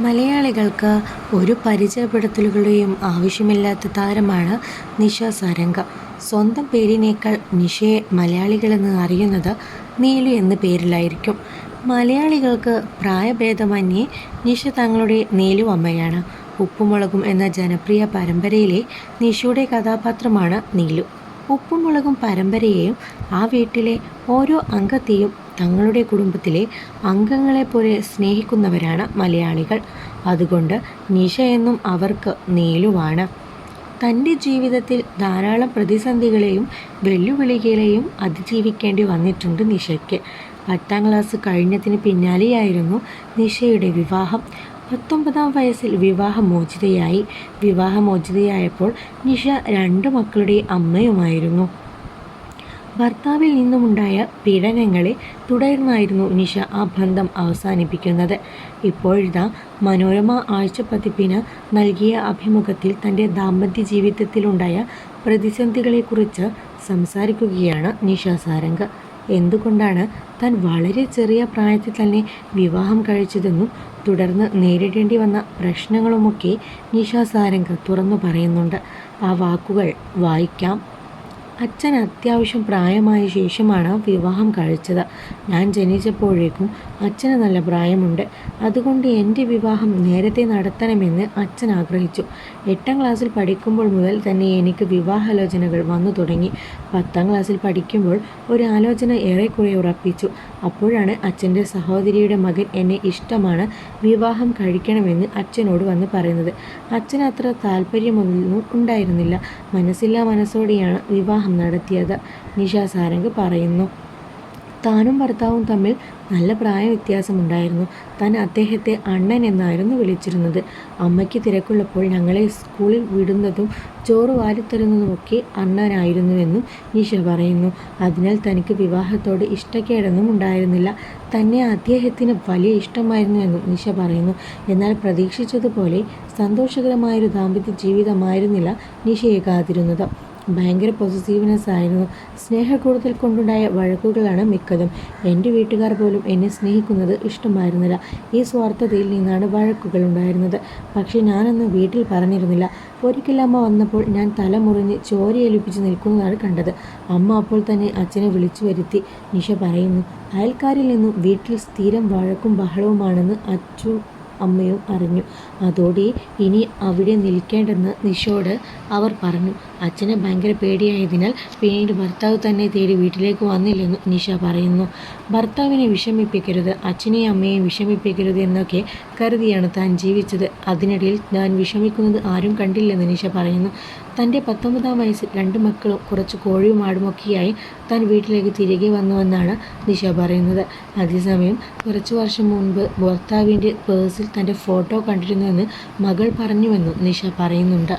മലയാളികൾക്ക് ഒരു പരിചയപ്പെടുത്തലുകളുടെയും ആവശ്യമില്ലാത്ത താരമാണ് നിഷ സാരംഗ. സ്വന്തം പേരിനേക്കാൾ നിഷയെ മലയാളികളെന്ന് അറിയുന്നത് നീലു എന്ന പേരിലായിരിക്കും. മലയാളികൾക്ക് പ്രായഭേദമന്യേ നിഷ തങ്ങളുടെ നീലു അമ്മയാണ്. ഉപ്പുമുളകും എന്ന ജനപ്രിയ പരമ്പരയിലെ നിഷയുടെ കഥാപാത്രമാണ് നീലു. ഉപ്പുമുളകും പരമ്പരയെയും ആ വീട്ടിലെ ഓരോ അംഗത്തെയും തങ്ങളുടെ കുടുംബത്തിലെ അംഗങ്ങളെപ്പോലെ സ്നേഹിക്കുന്നവരാണ് മലയാളികൾ. അതുകൊണ്ട് നിഷ എന്നും അവർക്ക് നീലുവാണ്. തന്റെ ജീവിതത്തിൽ ധാരാളം പ്രതിസന്ധികളെയും വെല്ലുവിളികളെയും അതിജീവിക്കേണ്ടി വന്നിട്ടുണ്ട് നിഷയ്ക്ക്. പത്താം ക്ലാസ് കഴിഞ്ഞതിന് പിന്നാലെയായിരുന്നു നിഷയുടെ വിവാഹം. പത്തൊമ്പതാം വയസ്സിൽ വിവാഹമോചിതയായി. വിവാഹമോചിതയായപ്പോൾ നിഷ രണ്ട് മക്കളുടെ അമ്മയുമായിരുന്നു. ഭർത്താവിൽ നിന്നുമുണ്ടായ പീഡനങ്ങളെ തുടർന്നായിരുന്നു നിഷ ആ ബന്ധം അവസാനിപ്പിക്കുന്നത്. ഇപ്പോഴിതാ മനോരമ ആഴ്ചപ്പതിപ്പിന് നൽകിയ അഭിമുഖത്തിൽ തന്റെ ദാമ്പത്യ ജീവിതത്തിലുണ്ടായ പ്രതിസന്ധികളെക്കുറിച്ച് സംസാരിക്കുകയാണ് നിഷ സാരംഗ്. എന്തുകൊണ്ടാണ് താൻ വളരെ ചെറിയ പ്രായത്തിൽ തന്നെ വിവാഹം കഴിച്ചതെന്നും തുടർന്ന് നേരിടേണ്ടി വന്ന പ്രശ്നങ്ങളുമൊക്കെ നിഷ സാരംഗ് തുറന്നു പറയുന്നുണ്ട്. ആ വാക്കുകൾ വായിക്കാം. അച്ഛന് അത്യാവശ്യം പ്രായമായ ശേഷമാണ് വിവാഹം കഴിച്ചത്. ഞാൻ ജനിച്ചപ്പോഴേക്കും അച്ഛന് നല്ല പ്രായമുണ്ട്. അതുകൊണ്ട് എന്റെ വിവാഹം നേരത്തെ നടത്തണമെന്ന് അച്ഛൻ ആഗ്രഹിച്ചു. എട്ടാം ക്ലാസ്സിൽ പഠിക്കുമ്പോൾ മുതൽ തന്നെ എനിക്ക് വിവാഹാലോചനകൾ വന്നു തുടങ്ങി. പത്താം ക്ലാസ്സിൽ പഠിക്കുമ്പോൾ ഒരു ആലോചന ഏറെക്കുറെ ഉറപ്പിച്ചു. അപ്പോഴാണ് അച്ഛന്റെ സഹോദരിയുടെ മകൻ എന്നെ ഇഷ്ടമാണ്, വിവാഹം കഴിക്കണമെന്ന് അച്ഛനോട് വന്ന് പറയുന്നത്. അച്ഛന് അത്ര താല്പര്യമൊന്നും ഉണ്ടായിരുന്നില്ല. മനസ്സില്ലാ മനസ്സോടെയാണ് വിവാഹം നടത്തിയത്. നിഷ സാരംഗ് പറയുന്നു. താനും ഭർത്താവും തമ്മിൽ നല്ല പ്രായ വ്യത്യാസമുണ്ടായിരുന്നു താൻ അദ്ദേഹത്തെ അണ്ണൻ എന്നായിരുന്നു വിളിച്ചിരുന്നത്. അമ്മയ്ക്ക് തിരക്കുള്ളപ്പോൾ ഞങ്ങളെ സ്കൂളിൽ വിടുന്നതും ചോറ് വാരിത്തരുന്നതുമൊക്കെ അണ്ണനായിരുന്നുവെന്നും നിഷ പറയുന്നു. അതിനാൽ തനിക്ക് വിവാഹത്തോട് ഇഷ്ടക്കേടൊന്നും ഉണ്ടായിരുന്നില്ല. തന്നെ അദ്ദേഹത്തിന് വലിയ ഇഷ്ടമായിരുന്നു ഇഷ്ടമായിരുന്നുവെന്നും നിഷ പറയുന്നു. എന്നാൽ പ്രതീക്ഷിച്ചതുപോലെ സന്തോഷകരമായൊരു ദാമ്പത്യ ജീവിതമായിരുന്നില്ല നിഷയെ കാത്തിരുന്നത്. ഭയങ്കര പൊസസീവ്നെസ്സായിരുന്നു. സ്നേഹക്കൂടുതൽ കൊണ്ടുണ്ടായ വഴക്കുകളാണ് മിക്കതും. എന്റെ വീട്ടുകാർ പോലും എന്നെ സ്നേഹിക്കുന്നത് ഇഷ്ടമായിരുന്നില്ല. ഈ സ്വാർത്ഥതയിൽ നിന്നാണ് വഴക്കുകൾ ഉണ്ടായിരുന്നത്. പക്ഷേ ഞാനന്ന് വീട്ടിൽ പറഞ്ഞിരുന്നില്ല. ഒരിക്കൽ അമ്മ വന്നപ്പോൾ ഞാൻ തല മുറിഞ്ഞ് ചോരയൊലിപ്പിച്ച് നിൽക്കുന്നതാണ് കണ്ടത്. അമ്മ അപ്പോൾ തന്നെ അച്ഛനെ വിളിച്ചു വരുത്തി നിഷ പറയുന്നു. അയൽക്കാരിൽ നിന്നും വീട്ടിൽ സ്ഥിരം വഴക്കും ബഹളവുമാണെന്ന് അച്ഛും അമ്മയും അറിഞ്ഞു. അതോടെ ഇനി അവിടെ നിൽക്കേണ്ടെന്ന് നിഷോട് അവർ പറഞ്ഞു. അച്ഛന് ഭയങ്കര പേടിയായതിനാൽ പിന്നീട് ഭർത്താവ് തന്നെ തേടി വീട്ടിലേക്ക് വന്നില്ലെന്ന് നിഷ പറയുന്നു. ഭർത്താവിനെ വിഷമിപ്പിക്കരുത്, അച്ഛനെയും അമ്മയെയും വിഷമിപ്പിക്കരുത് എന്നൊക്കെ കരുതിയാണ് താൻ ജീവിച്ചത്. അതിനിടയിൽ ഞാൻ വിഷമിക്കുന്നത് ആരും കണ്ടില്ലെന്ന് നിഷ പറയുന്നു. തന്റെ പത്തൊമ്പതാം വയസ്സിൽ രണ്ട് മക്കളും കുറച്ച് കോഴിയും ആടുമൊക്കെയായി താൻ വീട്ടിലേക്ക് തിരികെ വന്നുവെന്നാണ് നിഷ പറയുന്നത്. അതേസമയം കുറച്ച് വർഷം മുൻപ് ഭർത്താവിന്റെ പേഴ്സിൽ തന്റെ ഫോട്ടോ കണ്ടിരുന്നുവെന്ന് മകൾ പറഞ്ഞുവെന്നും നിഷ പറയുന്നുണ്ട്.